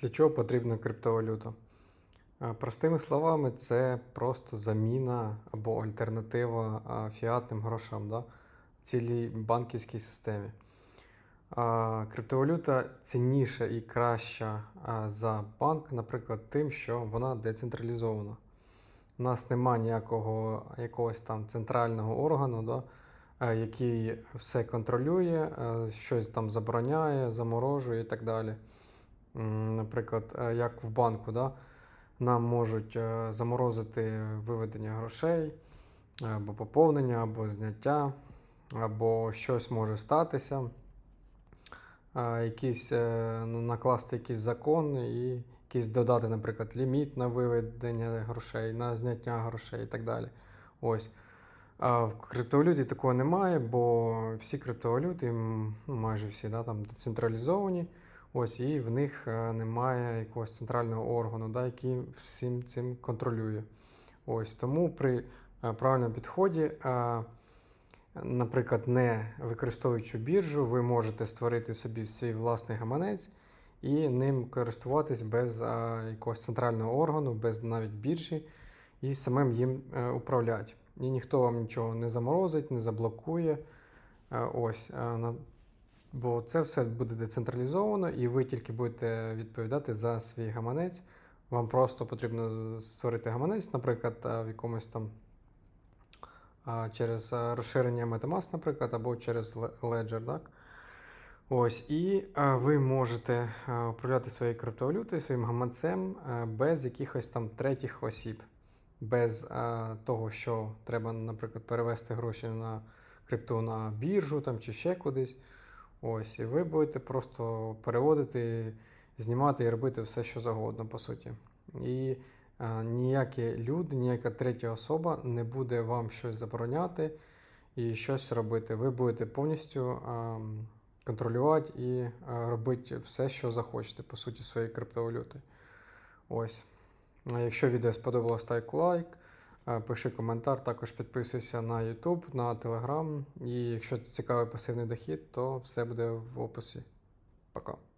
Для чого потрібна криптовалюта? Е, Простими словами, це просто заміна або альтернатива фіатним грошам да, цілій банківській системі. Криптовалюта цінніша і краща за банк, наприклад, тим, що вона децентралізована. У нас немає ніякого якогось там центрального органу, да, е, який все контролює, е, щось там забороняє, заморожує і так далі. Наприклад, е, як в банку, да, нам можуть е, заморозити виведення грошей, або поповнення, або зняття, або щось може статися, е, ну, накласти якийсь закон і якийсь додати, наприклад, ліміт на виведення грошей, на зняття грошей і так далі. Ось. А в криптовалюті такого немає, бо всі криптовалюти, ну, майже всі, да, там децентралізовані. Ось, і в них е, немає якогось центрального органу, да, який всім цим контролює. Ось, тому при е, правильному підході, е, наприклад, не використовуючи біржу, ви можете створити собі свій власний гаманець і ним користуватись без якогось центрального органу, без навіть біржі, і самим їм управляти. І ніхто вам нічого не заморозить, не заблокує. Ось, бо це все буде децентралізовано, і ви тільки будете відповідати за свій гаманець. Вам просто потрібно створити гаманець, наприклад, в якомусь там через розширення Metamask, наприклад, або через Ledger, так? Ось, і ви можете управляти своєю криптовалютою, своїм гаманцем без якихось там третіх осіб, без того, що треба, наприклад, перевести гроші на крипту на біржу там, чи ще кудись. Ось, і ви будете просто переводити, знімати і робити все, що завгодно, по суті. І е, ніякі люди, ніяка третя особа не буде вам щось забороняти і щось робити. Ви будете повністю ем, контролювати і е, робити все, що захочете, по суті, своєї криптовалюти. Ось. Якщо відео сподобалось, став лайк. Е, Пиши коментар, також підписуйся на YouTube, на Telegram. І якщо цікавий пасивний дохід, то все буде в описі. Пока.